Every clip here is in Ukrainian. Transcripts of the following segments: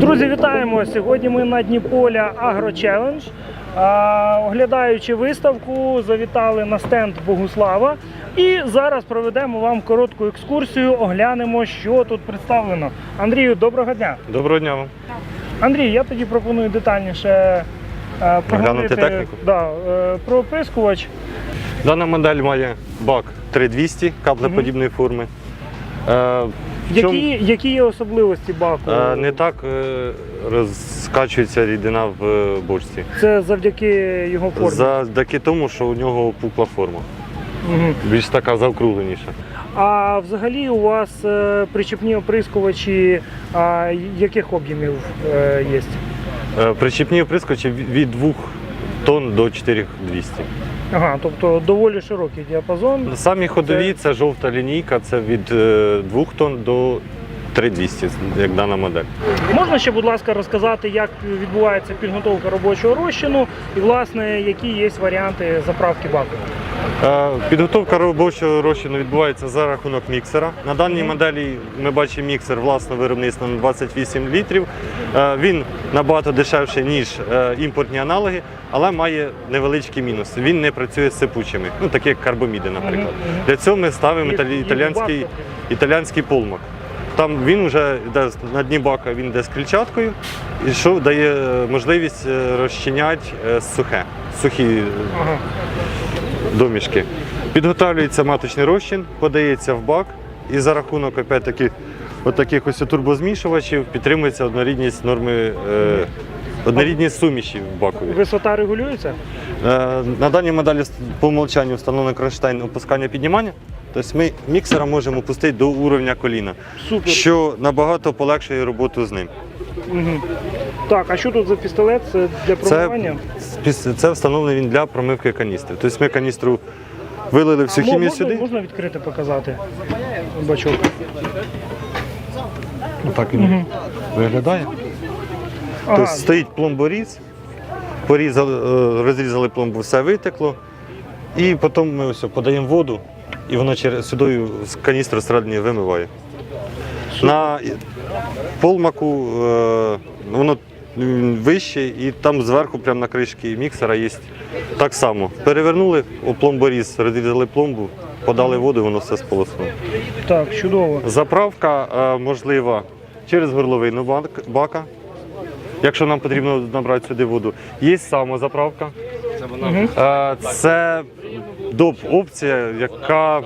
Друзі, вітаємо! Сьогодні ми на Дніполя Агро Челендж. Оглядаючи виставку, завітали на стенд Богуслава. І зараз проведемо вам коротку екскурсію, оглянемо, що тут представлено. Андрію, доброго дня! Доброго дня вам. Андрій, я тоді пропоную детальніше е, поговорити техніку? Да, е, про оприскувач. Дана модель має бак 3200 каплеподібної форми. Е, в Які, чому, які є особливості баку? е, не так е, розкачується рідина в е, бочці. Це завдяки його формі. Завдяки тому, що у нього пукла форма. Мгм. Більш така заокругленіша. А взагалі у вас е, причепні оприскувачі а, яких об'ємів е, є? Е, Причіпні оприскувачі від 2 тонн до 4200. Ага, тобто доволі широкий діапазон. Самі ходові це жовта лінійка, це від 2 тонн до 3200, як дана модель. Можна ще, будь ласка, розказати, як відбувається підготовка робочого розчину і, власне, які є варіанти заправки баку? Е, Підготовка робочого розчину відбувається за рахунок міксера. На даній моделі ми бачимо міксер власного виробництва на 28 літрів. Е, Він набагато дешевший, ніж е, імпортні аналоги, але має невеличкий мінус. Він не працює з сипучими, ну такі як карбоміди, наприклад. Для цього ми ставимо І- італі- і італіянський, бак італіянський полмак. Там він вже йде на дні бака, він йде з клітчаткою, і що дає можливість розчиняти сухе, сухі Ага. Домішки. Підготовлюється маточний розчин, подається в бак і за рахунок опять-таки от таких ось турбозмішувачів підтримується однорідність норми, е, однорідність суміші в бакові. Висота регулюється? Е, на даній моделі по умолчанню встановлений кронштейн опускання піднімання. Тобто ми міксера можемо опустити до уровня коліна, Супер. що набагато полегшує роботу з ним. Мгм. Так, а що тут за пістолет? Це для промивання? спіс- це встановлений він для промивки каністри. Тобто ми каністру вилили всю А хімію можна, сюди. можна відкрити, показати бачок? Так він виглядає. Ага, Тобто стоїть пломборіз, порізали, е, розрізали пломбу, все витекло. І потім ми ось подаємо воду, і воно через сюди з каністру всередині вимиває. На полмаку е, воно вище, і там зверху, прямо на кришці міксера, є так само. Перевернули, о пломборіз, розрізали пломбу, подали воду, воно все сполоснуло. Так, чудово. Заправка е, можлива через горловину бак- бака. Якщо нам потрібно набрати сюди воду, є самозаправка. Е, Це доп опція, яка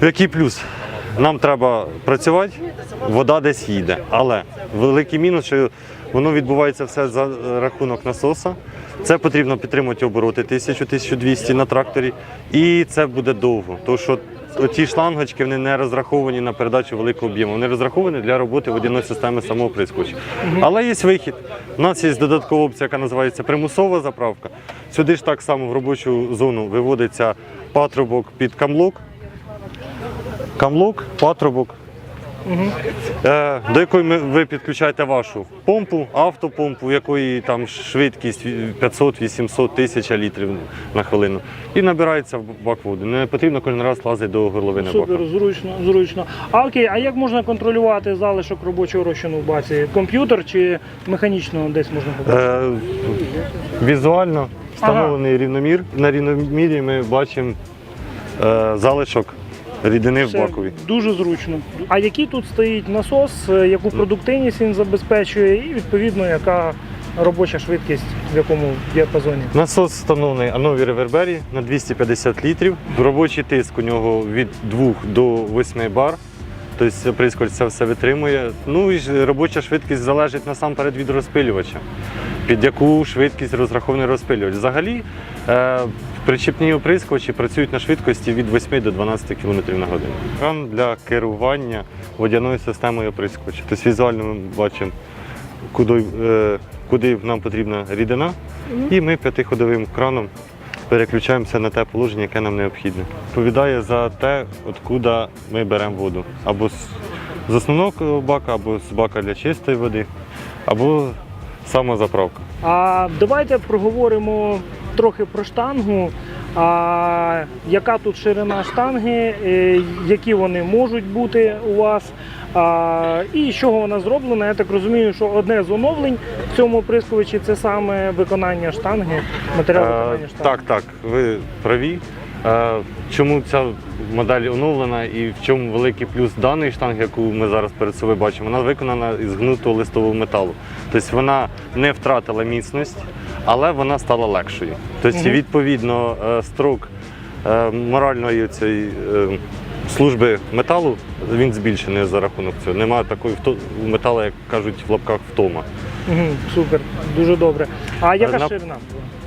в який плюс? Нам треба працювати, вода десь їде. Але великий мінус, що воно відбувається все за рахунок насоса. Це потрібно підтримувати обороти 1000-1200 на тракторі. І це буде довго. Тому що ті шлангочки вони не розраховані на передачу великого об'єму. Вони розраховані для роботи водяної системи самого прискоча. Але є вихід. У нас є додаткова опція, яка називається примусова заправка. Сюди ж так само в робочу зону виводиться патрубок під камлок. Камлок, патрубок, е, до якої ви підключаєте вашу помпу, автопомпу, якої там швидкість 500-800 тисяч літрів на хвилину. І набирається в бак води. Не потрібно кожен раз лазити до горловини бака. Супер, зручно, зручно. А окей, а як можна контролювати залишок робочого розчину в баці? Комп'ютер чи механічно десь можна побачити? Е, візуально встановлений рівномір. На рівномірі ми бачимо е, залишок рідини в бакові. дуже зручно. А який тут стоїть насос, е, яку продуктивність він забезпечує, і відповідно яка робоча швидкість в якому діапазоні? Насос встановлений Анові Ревербері на 250 літрів. Робочий тиск у нього від 2 до 8 бар. Тобто прискоч це все витримує. Ну і робоча швидкість залежить насамперед від розпилювача. Під яку швидкість розрахований розпилювач. Взагалі причіпні оприскувачі працюють на швидкості від 8 до 12 км на годину. Кран для керування водяною системою оприскувача. Тобто візуально ми бачимо, куди, е, куди нам потрібна рідина, і ми п'ятиходовим краном переключаємося на те положення, яке нам необхідне. Відповідає за те, откуда ми беремо воду. Або з, з основного бака, або з бака для чистої води, або самозаправка. А давайте проговоримо трохи про штангу. А, яка тут ширина штанги, е, які вони можуть бути у вас, а, і з чого вона зроблена. Я так розумію, що одне з оновлень в цьому прискувачі це саме виконання штанги, матеріал Е, виконання штанги. Так, так, ви праві. Е, Чому ця модель оновлена і в чому великий плюс даної штанги, яку ми зараз перед собою бачимо, вона виконана із гнутого листового металу. Тобто вона не втратила міцність, але вона стала легшою. Тобто, відповідно, е, строк е, моральної цієї е, служби металу він збільшений за рахунок цього. Немає такої у металу, як кажуть в лапках втома. Супер, дуже добре. А яка на- ширина? У-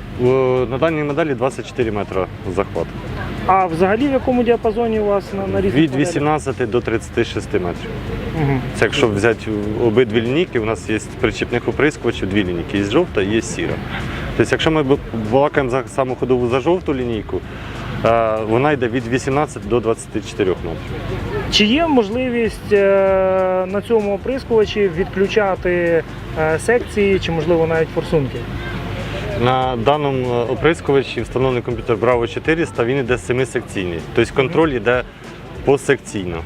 На даній моделі 24 метри захват. А взагалі в якому діапазоні у вас на, на різних Від моделях? 18 до 36 метрів. Мгм. Це якщо взяти обидві лінійки, у нас є причіпних оприскувачів, дві лінійки, є жовта і є сіра. Тобто, якщо ми балакаємо за саму ходову за жовту лінійку, е, вона йде від 18 до 24 метрів. Чи є можливість е, на цьому оприскувачі відключати е, секції чи, можливо, навіть форсунки? На даному е, оприскувачі встановлений комп'ютер Bravo 400, він йде семисекційний. Тобто контроль йде посекційно.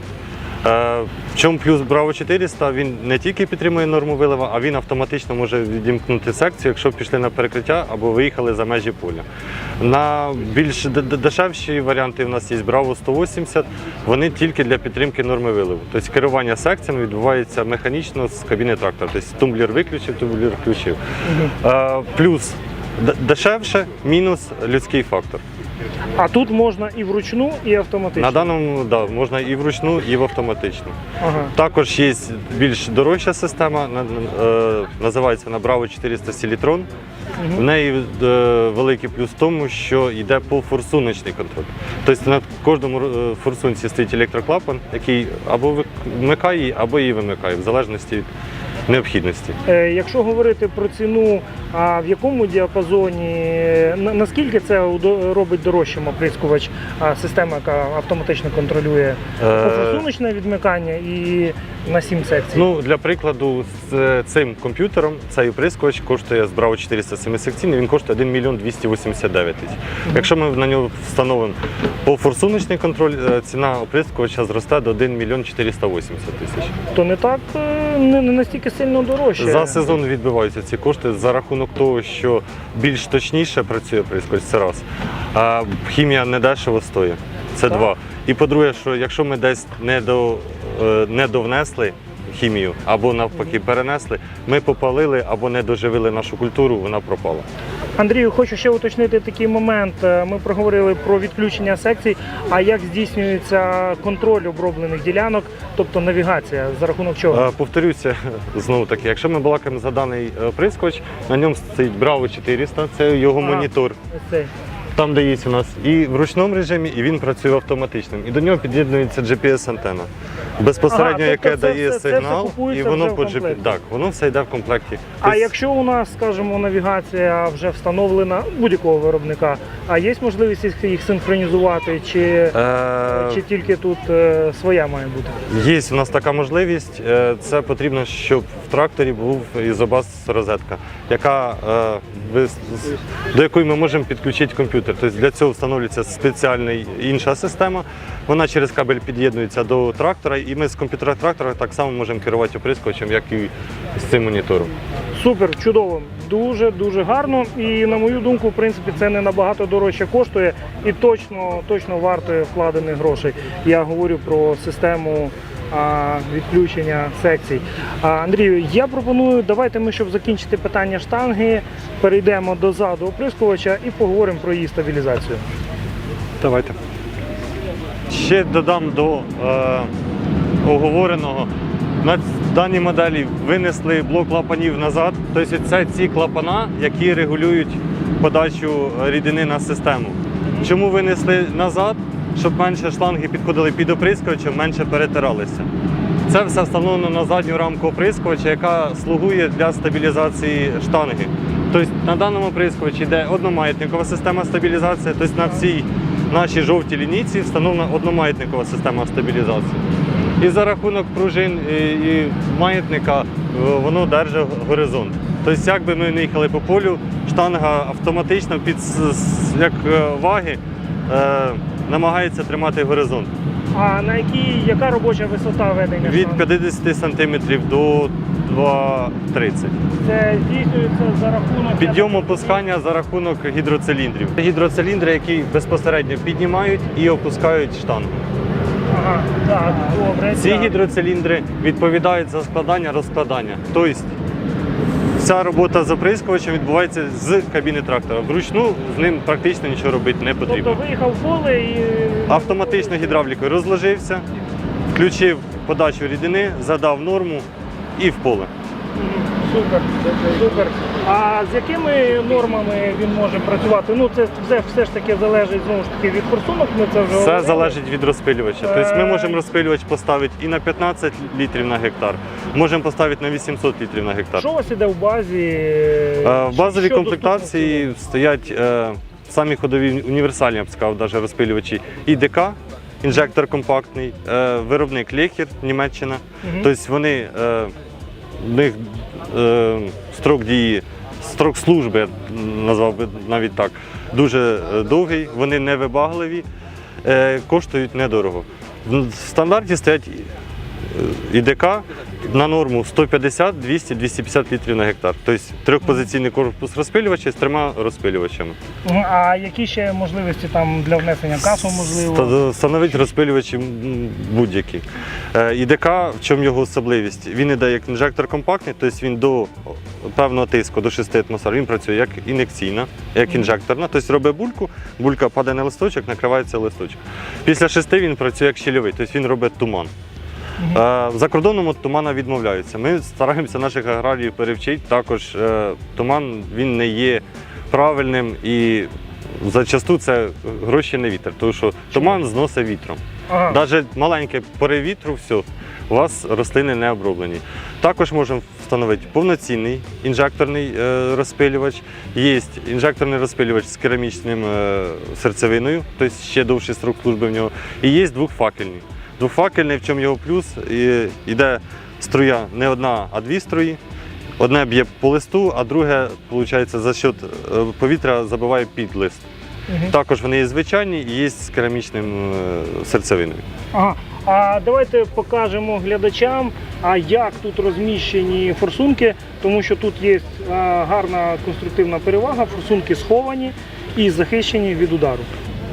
Е, В чому плюс Bravo 400? Він не тільки підтримує норму вилива, а він автоматично може відімкнути секцію, якщо пішли на перекриття або виїхали за межі поля. На більш дешевші варіанти у нас є Bravo 180, вони тільки для підтримки норми виливу. Тобто керування секціями відбувається механічно з кабіни трактора. Тобто тумблер виключив, тумблер включив. Е, Плюс дешевше, мінус людський фактор. А тут можна і вручну, і автоматично. На даному да, можна і вручну, і в автоматично. Ага. Також є більш дорожча система, е, називається вона Bravo 400 Sealitron. В неї е, великий плюс в тому, що йде по форсуночний контроль. Тобто на кожному е, форсунці стоїть електроклапан, який або вмикає або її вимикає, в залежності від необхідності. Е, Якщо говорити про ціну, а в якому діапазоні, наскільки це робить дорожчим оприскувач, система, яка автоматично контролює Е, форсуночне відмикання і на 7 секцій? Ну, для прикладу, з е, цим комп'ютером цей оприскувач коштує з Bravo 407 секційний, він коштує 1 мільйон 289 тисяч. Якщо ми на нього встановимо по форсуночний контроль, е, ціна оприскувача зросте до 1 мільйон 480 тисяч. то не так не, не настільки сильно дорожче. За сезон відбиваються ці кошти за рахунок того, що більш точніше працює оприскувач, це раз. А хімія не дешево стоїть. Це Так. два. І по-друге, що якщо ми десь не до е, не довнесли хімію або навпаки перенесли, ми попалили або не доживили нашу культуру, вона пропала. Андрію, хочу ще уточнити такий момент. Е, Ми проговорили про відключення секцій. А як здійснюється контроль оброблених ділянок, тобто навігація, за рахунок чого? Е, Повторюся знову таки, якщо ми балакаємо за даний е, прискоч, на ньому стоїть Bravo 400, це його Ага. монітор. Ось цей. Там, де є у нас і в ручному режимі, і він працює автоматичним. І до нього під'єднується GPS-антена. Безпосередньо, Ага, яке тобто це дає це сигнал, і воно по GPS. Так, воно все йде в комплекті. А Тобто, якщо у нас, скажімо, навігація вже встановлена будь-якого виробника, а є можливість їх- синхронізувати, чи, е, чи тільки тут е, своя має бути? Є у нас така можливість. Е, Це потрібно, щоб в тракторі був ізобас розетка, яка, е, ви- до якої ми можемо підключити комп'ютер. Тобто для цього встановлюється спеціальна інша система. Вона через кабель під'єднується до трактора, і ми з комп'ютера трактора так само можемо керувати оприскувачем, як і з цим монітором. Супер, чудово, дуже дуже гарно. І на мою думку, в принципі, це не набагато дорожче коштує і точно, точно вартує вкладених грошей. Я говорю про систему. Відключення секцій. Андрію, я пропоную, давайте ми, щоб закінчити питання штанги, перейдемо до заду оприскувача і поговоримо про її стабілізацію. Давайте. Ще додам до е, оговореного. На даній моделі винесли блок клапанів назад. Тобто це ці клапана, які регулюють подачу рідини на систему. Чому винесли назад? Щоб менше шланги підходили під оприскувачем, менше перетиралися. Це все встановлено на задню рамку оприскувача, яка слугує для стабілізації штанги. Тобто на даному оприскувачі йде одномаятникова система стабілізації, тобто на всій нашій жовтій лінійці встановлена одномаятникова система стабілізації. І за рахунок пружин і, і маятника е, воно держить горизонт. Тобто, як би ми не їхали по полю, штанга автоматично під як е, ваги е, намагається тримати горизонт А на якій яка робоча висота ведення? від шлангу? 50 см до 2,30 Це здійснюється за рахунок Підйом опускання за рахунок гідроциліндрів. Гідроциліндри, які безпосередньо піднімають і опускають штангу. Ага, так, добре. Ці так. гідроциліндри відповідають за складання розкладання. Тобто вся робота з оприскувачем відбувається з кабіни трактора. Вручну з ним практично нічого робити не потрібно. Тобто виїхав в поле і Автоматично гідравлікою розложився, включив подачу рідини, задав норму і в поле. Супер, супер. А з якими нормами він може працювати? Ну це все, все ж таки залежить знову ж таки від форсунок. Ми це вже Все говорили. залежить від розпилювача. Тобто ми Е. можемо розпилювач поставити і на 15 літрів на гектар, можемо поставити на 800 літрів на гектар. Що у вас іде в базі? Е, В базовій Що комплектації стоять е, самі ходові універсальні, я б сказав, навіть розпилювачі ІДК, інжектор компактний, е, виробник Лехер, Німеччина. Тобто вони е, в них строк дії, строк служби, я назвав би навіть так, дуже е, довгий, вони невибагливі, е, коштують недорого. В стандарті стоять е, ІДК на норму 150, 200, 250 літрів на гектар. Тобто трьохпозиційний корпус розпилювача з трьома розпилювачами. А які ще можливості там для внесення касу можливо? Ста- Встановити розпилювачі будь-які. Е, ІДК, в чому його особливість? Він іде як інжектор компактний, тобто він до певного тиску, до 6 атмосфер, він працює як ін'єкційна, як інжекторна. Тобто робить бульку, булька падає на листочок, накривається листочок. Після 6 він працює як щільовий, тобто він робить туман. Е, За кордоном від тумана відмовляються. Ми стараємося наших аграріїв перевчити. Також е, туман він не є правильним і зачасту це гроші не вітер, тому що туман зносить вітром. Ага. Навіть маленьке порив вітру, все, у вас рослини не оброблені. Також можемо встановити повноцінний інжекторний е, розпилювач. Є інжекторний розпилювач з керамічним е, серцевиною, тобто ще довший срок служби в нього. І є двохфакельний. Двохфакельний, в чому його плюс, і, іде струя не одна, а дві струї. Одне б'є по листу, а друге, виходить, за счет е, повітря забиває під лист. Мгм. Також вони є звичайні і є з керамічним е, серцевиною. Ага. А давайте покажемо глядачам, а як тут розміщені форсунки, тому що тут є гарна конструктивна перевага, форсунки сховані і захищені від удару.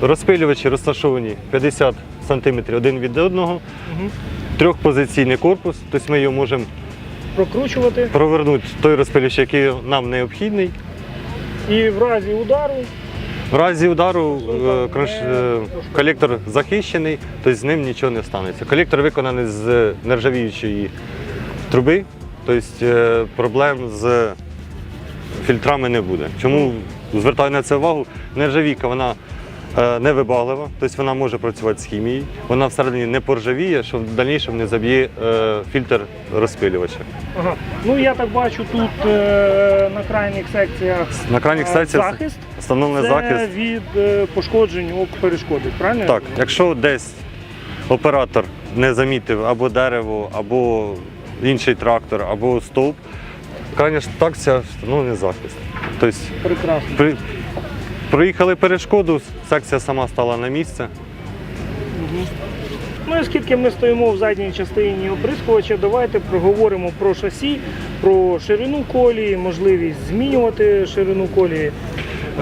Розпилювачі розташовані 50 см один від одного, Мгм. трьохпозиційний корпус, тобто ми його можемо Прокручувати провернути той розпилювач, який нам необхідний. і в разі удару В разі удару е, кронш- е, колектор захищений, тобто з ним нічого не станеться. Колектор виконаний з нержавіючої труби, тобто е, проблем з фільтрами не буде. Чому звертаю на це увагу? Нержавійка вона е, невибаглива, тобто вона може працювати з хімією, вона всередині не поржавіє, що в дальнішому не заб'є е, фільтр розпилювача. Ага. Ну я так бачу тут е, на крайніх секціях На крайніх е, секціях захист. встановлений захист. від е, пошкоджень ок перешкоди, правильно? Так, якщо десь оператор не замітив або дерево, або інший трактор, або стовп, крайня такція встановлений захист. Тобто Прекрасно. при, проїхали перешкоду, секція сама стала на місце. Ну і оскільки ми стоїмо в задній частині оприскувача, давайте проговоримо про шасі, про ширину колії, можливість змінювати ширину колії.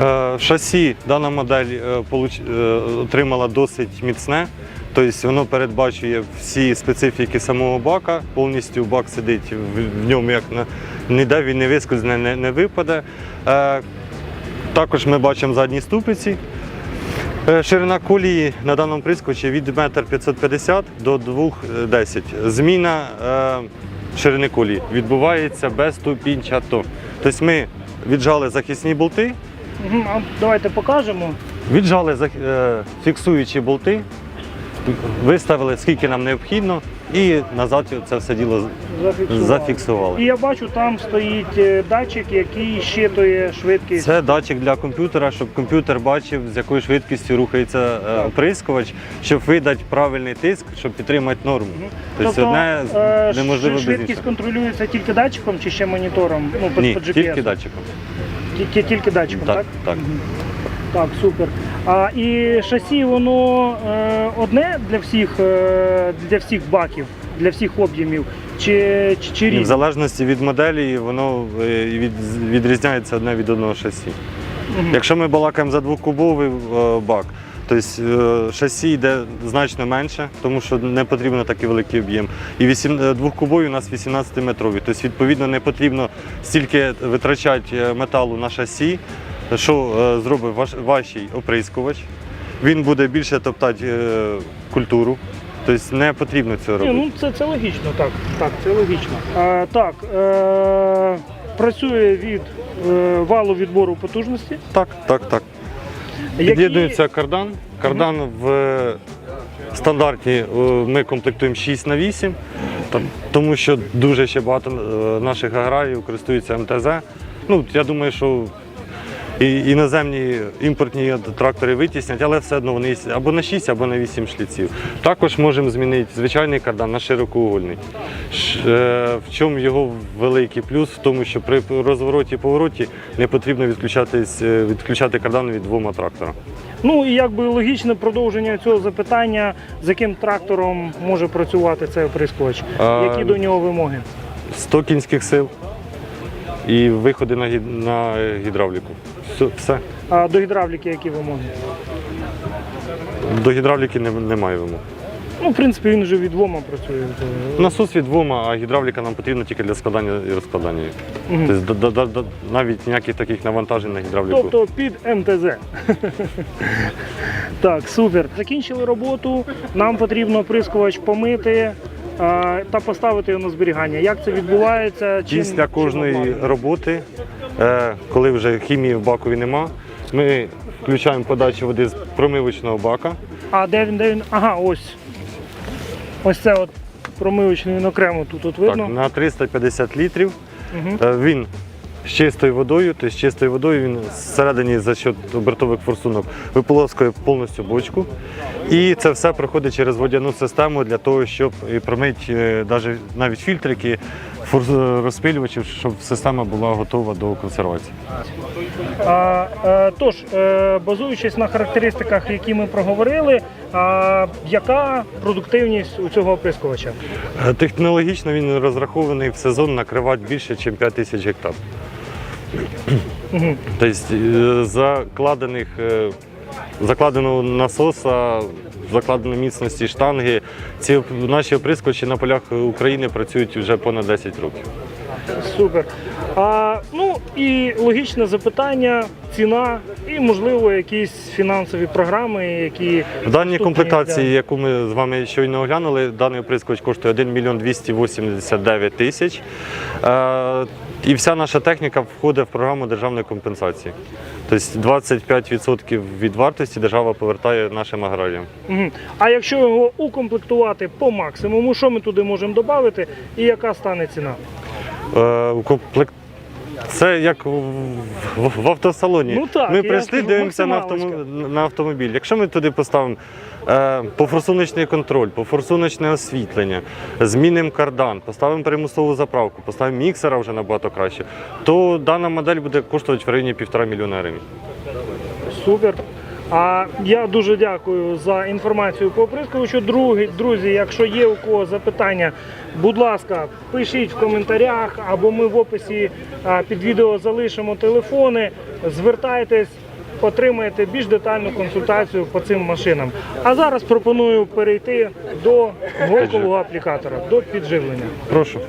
Е, шасі дана модель е, получ- е, отримала досить міцне. Тобто воно передбачує всі специфіки самого бака, повністю бак сидить в, в ньому, як на ніде він не вискользне, не, не випаде. Е, також ми бачимо задні ступиці. Е, Ширина колії на даному прискочі від 1,550 м до 2,10 м. Зміна е, ширини колії відбувається безступінчато. Тобто ми віджали захисні болти, давайте покажемо. Віджали е, фіксуючі болти, виставили скільки нам необхідно, і назад це все діло Зафіксували. зафіксували. І я бачу, там стоїть е, датчик, який щитує швидкість. Це датчик для комп'ютера, щоб комп'ютер бачив, з якою швидкістю рухається е, оприскувач, щоб видати правильний тиск, щоб підтримати норму. Тобто одне е, неможливо без швидкість іншого. контролюється тільки датчиком чи ще монітором? Ну, по, Ні, по GPS? тільки датчиком. Тільки, тільки датчиком, так? Так, так. Мгм. Так, супер. А і шасі воно е, одне для всіх, е, для всіх баків, для всіх об'ємів, чи, чи, чи І в залежності від моделі воно е, від, відрізняється одне від одного шасі. Мгм. Якщо ми балакаємо за двокубовий е, бак, то е, шасі йде значно менше, тому що не потрібно такий великий об'єм. І вісім- е, у нас 18-метровий. Тобто, відповідно, не потрібно стільки витрачати металу на шасі, що зробить ваш оприскувач. Він буде більше топтати культуру. Тобто не потрібно цього Ні, робити. ну це, це логічно, так. Так, це логічно. А, так, е, працює від е, валу відбору потужності. Так, так, так. Які- Під'єднується кардан. Кардан в стандарті е, ми комплектуємо 6 на 8, та- тому що дуже ще багато е, наших аграріїв користуються МТЗ. Ну, я думаю, що і іноземні імпортні трактори витіснять, але все одно вони або на 6, або на 8 шліців. Також можемо змінити звичайний кардан на широкоугольний. Е, В чому його великий плюс? В тому, що при розвороті і повороті не потрібно е, відключати кардан від двома трактора. Ну і якби логічне продовження цього запитання, з яким трактором може працювати цей оприскувач? Які до нього вимоги? 100 кінських сил і виходи на гідравліку. Все. А до гідравліки які вимоги? До гідравліки не- немає вимог. Ну, в принципі, він вже від двома працює. Насос від двома, а гідравліка нам потрібна тільки для складання і розкладання. Мгм. Тобто да- да- да- навіть ніяких таких навантажень на гідравліку. Тобто під МТЗ. так, супер. Закінчили роботу. Нам потрібно прискувач помити та поставити його на зберігання. Як це відбувається? Чим- Після чим кожної обладнано? роботи, коли вже хімії в бакові нема, ми включаємо подачу води з промивочного бака. А де він, де він? Ага, ось. Ось це от промивочний він окремо тут от видно. Так, на 350 літрів. Е, Він з чистою водою, тобто з чистою водою він зсередині за счет обертових форсунок виполоскує повністю бочку. І це все проходить через водяну систему для того, щоб промити е, навіть, фільтрики, форс- розпилювачів, щоб система була готова до консервації. А, е, тож, е, базуючись на характеристиках, які ми проговорили, а, яка продуктивність у цього оприскувача? Е, Технологічно він розрахований в сезон накривати більше, ніж 5 тисяч гектар. Тобто закладених, закладеного насоса, закладеної міцності штанги. Ці наші оприскувачі на полях України працюють вже понад 10 років. Супер. А, ну і логічне запитання, ціна і, можливо, якісь фінансові програми, які В даній комплектації, для- яку ми з вами щойно оглянули, даний оприскувач коштує 1 мільйон 289 тисяч. І вся наша техніка входить в програму державної компенсації. Тобто 25% від вартості держава повертає нашим аграріям. А якщо його укомплектувати по максимуму, що ми туди можемо додати і яка стане ціна? Е, у комплект... Це як в, автосалоні. Ну так, ми прийшли, дивимося на, автому... на автомобіль. Якщо ми туди поставимо пофорсуночний контроль, пофорсуночне освітлення, змінимо кардан, поставимо примусову заправку, поставимо міксера вже набагато краще, то дана модель буде коштувати в районі півтора мільйона гривень. Супер. А я дуже дякую за інформацію по оприскувачу. Другі, друзі, якщо є у кого запитання, будь ласка, пишіть в коментарях або ми в описі під відео залишимо телефони. Звертайтесь, отримаєте більш детальну консультацію по цим машинам. А зараз пропоную перейти до голкового аплікатора, до підживлення. Прошу.